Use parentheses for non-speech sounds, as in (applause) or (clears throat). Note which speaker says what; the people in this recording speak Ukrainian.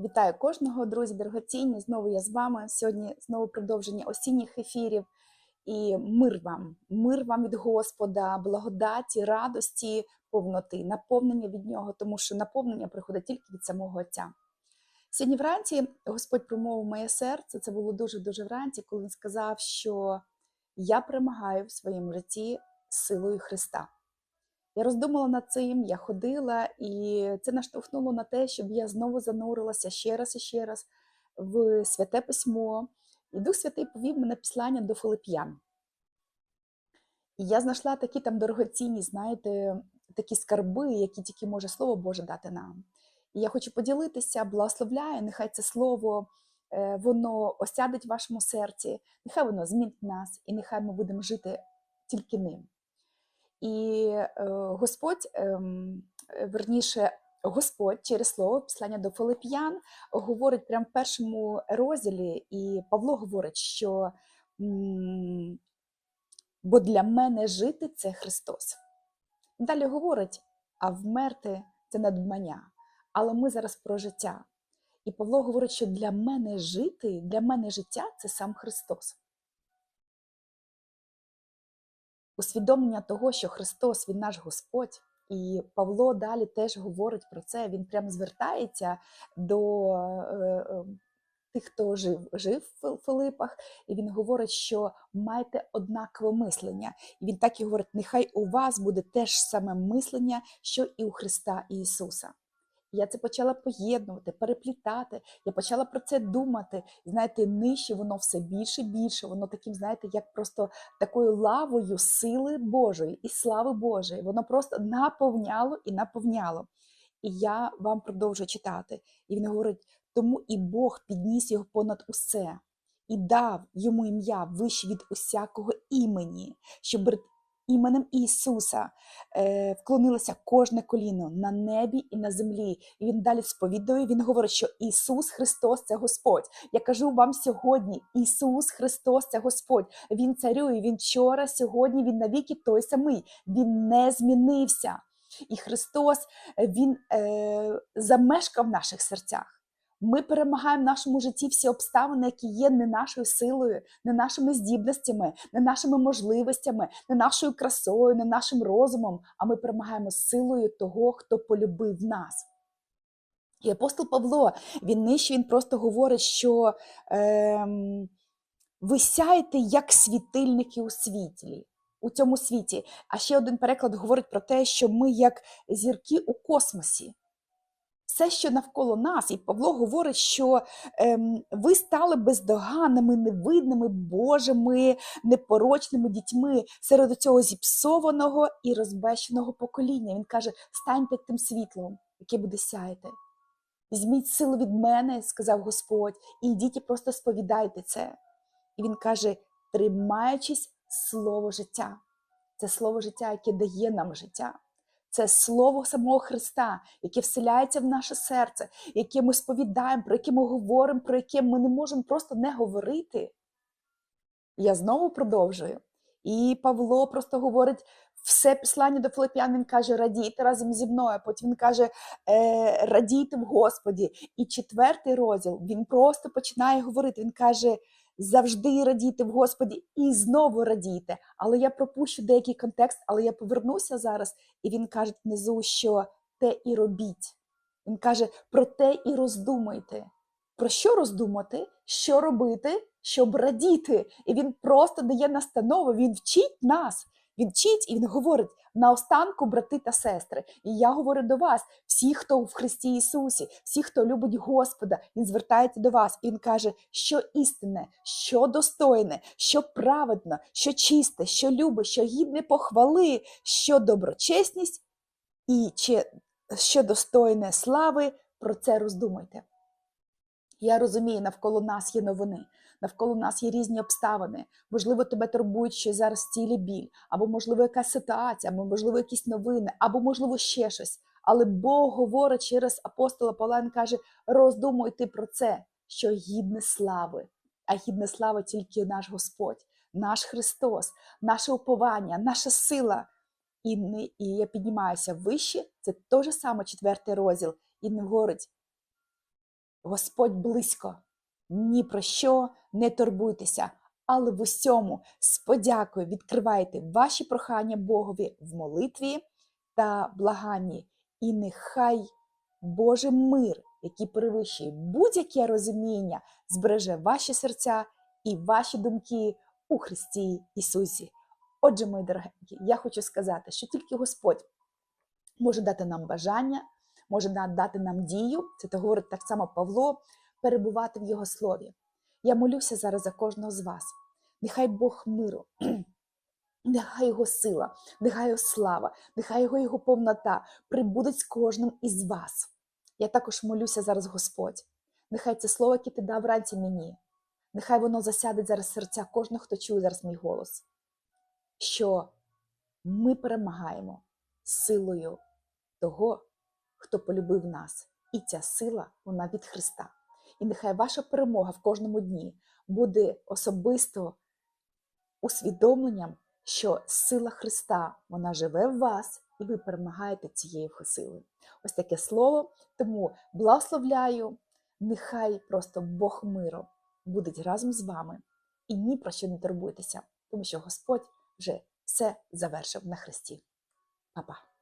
Speaker 1: Вітаю кожного, друзі, дорогоцінні. Знову я з вами. Сьогодні знову продовження осінніх ефірів. І мир вам, мир вам від Господа, благодаті, радості, повноти, наповнення від нього, тому що наповнення приходить тільки від самого Отця. Сьогодні вранці Господь промовив моє серце. Це було дуже-дуже вранці, коли він сказав, що я перемагаю в своєму житті силою Христа. Я роздумала над цим, я ходила, і це наштовхнуло на те, щоб я знову занурилася ще раз і ще раз в святе письмо. І Дух Святий повів мене послання до Филип'ян. І я знайшла такі там дорогоцінні, знаєте, такі скарби, які тільки може Слово Боже дати нам. І я хочу поділитися, благословляю, нехай це слово е, воно осядить в вашому серці, нехай воно змінить нас, і нехай ми будемо жити тільки ним. І е, Господь, ем, е, верніше, Господь через слово послання до Филип'ян говорить прямо в першому розділі, і Павло говорить, що бо для мене жити це Христос. Далі говорить, а вмерти це надбання. Але ми зараз про життя. І Павло говорить, що для мене жити, для мене життя це сам Христос. Усвідомлення того, що Христос Він наш Господь, і Павло далі теж говорить про це. Він прямо звертається до е, е, тих, хто жив жив в Филипах, і він говорить, що майте однакове мислення. І він так і говорить: нехай у вас буде те ж саме мислення, що і у Христа Ісуса. Я це почала поєднувати, переплітати. Я почала про це думати. Знаєте, нижче воно все більше і більше. Воно таким, знаєте, як просто такою лавою сили Божої і слави Божої. Воно просто наповняло і наповняло. І я вам продовжую читати. І він говорить: тому і Бог підніс його понад усе. І дав йому ім'я вище від усякого імені, щоб іменем Ісуса е, вклонилося кожне коліно на небі і на землі. І він далі сповідує. Він говорить, що Ісус Христос це Господь. Я кажу вам сьогодні: Ісус Христос це Господь. Він царює. Він вчора, сьогодні, він навіки той самий. Він не змінився. І Христос Він е, замешкав в наших серцях. Ми перемагаємо в нашому житті всі обставини, які є не нашою силою, не нашими здібностями, не нашими можливостями, не нашою красою, не нашим розумом, а ми перемагаємо силою того, хто полюбив нас. І апостол Павло, він нижче, він просто говорить, що е, ви сяєте як світильники у світлі. У цьому світі. А ще один переклад говорить про те, що ми як зірки у космосі все, що навколо нас, і Павло говорить, що ем, ви стали бездоганними, невидними, Божими, непорочними дітьми серед цього зіпсованого і розбещеного покоління. Він каже: станьте тим світлом, яке буде сяяти. Візьміть силу від мене, сказав Господь, і йдіть і просто сповідайте це. І він каже: тримаючись слово життя. Це слово життя, яке дає нам життя. Це слово самого Христа, яке вселяється в наше серце, яке ми сповідаємо, про яке ми говоримо, про яке ми не можемо просто не говорити. Я знову продовжую. І Павло просто говорить все послання до Филип'ян, він каже, радійте разом зі мною. Потім він каже, е, радійте в Господі. І четвертий розділ він просто починає говорити. Він каже, завжди радійте в Господі і знову радійте. Але я пропущу деякий контекст, але я повернуся зараз, і він каже внизу, що те і робіть. Він каже, про те і роздумайте. Про що роздумати, що робити, щоб радіти. І він просто дає настанови, він вчить нас. Він вчить і він говорить наостанку, брати та сестри. І я говорю до вас, всі, хто в Христі Ісусі, всі, хто любить Господа, Він звертається до вас. І Він каже, що істинне, що достойне, що праведно, що чисте, що любе, що гідне похвали, що доброчесність і що достойне слави. Про це роздумайте. Я розумію, навколо нас є новини, навколо нас є різні обставини. Можливо, тебе турбують що зараз цілі біль, або, можливо, якась ситуація, або, можливо, якісь новини, або, можливо, ще щось. Але Бог говорить через апостола Павла, він каже: роздумуйте про це, що гідне слави, а гідне слави тільки наш Господь, наш Христос, наше уповання, наша сила. І, не, і я піднімаюся вище, це же саме четвертий розділ, і не говорить Господь близько. Ні про що не турбуйтеся, але в усьому з подякою відкривайте ваші прохання Богові в молитві та благанні. І нехай Божий мир, який перевищує будь-яке розуміння, збереже ваші серця і ваші думки у Христі Ісусі. Отже, мої дорогенькі, я хочу сказати, що тільки Господь може дати нам бажання, може дати нам дію, це то говорить так само Павло, перебувати в Його слові. Я молюся зараз за кожного з вас. Нехай Бог миру, (clears throat) нехай Його сила, нехай Його слава, нехай Його, Його повнота прибудуть з кожним із вас. Я також молюся зараз, Господь. Нехай це слово, яке ти дав вранці мені, нехай воно засяде зараз серця кожного, хто чує зараз мій голос, що ми перемагаємо силою того, хто полюбив нас. І ця сила, вона від Христа. І нехай ваша перемога в кожному дні буде особисто усвідомленням, що сила Христа вона живе в вас, і ви перемагаєте цією силою. Ось таке слово. Тому благословляю, нехай просто Бог миру буде разом з вами і ні про що не турбуйтеся, тому що Господь вже все завершив на Христі. Па-па!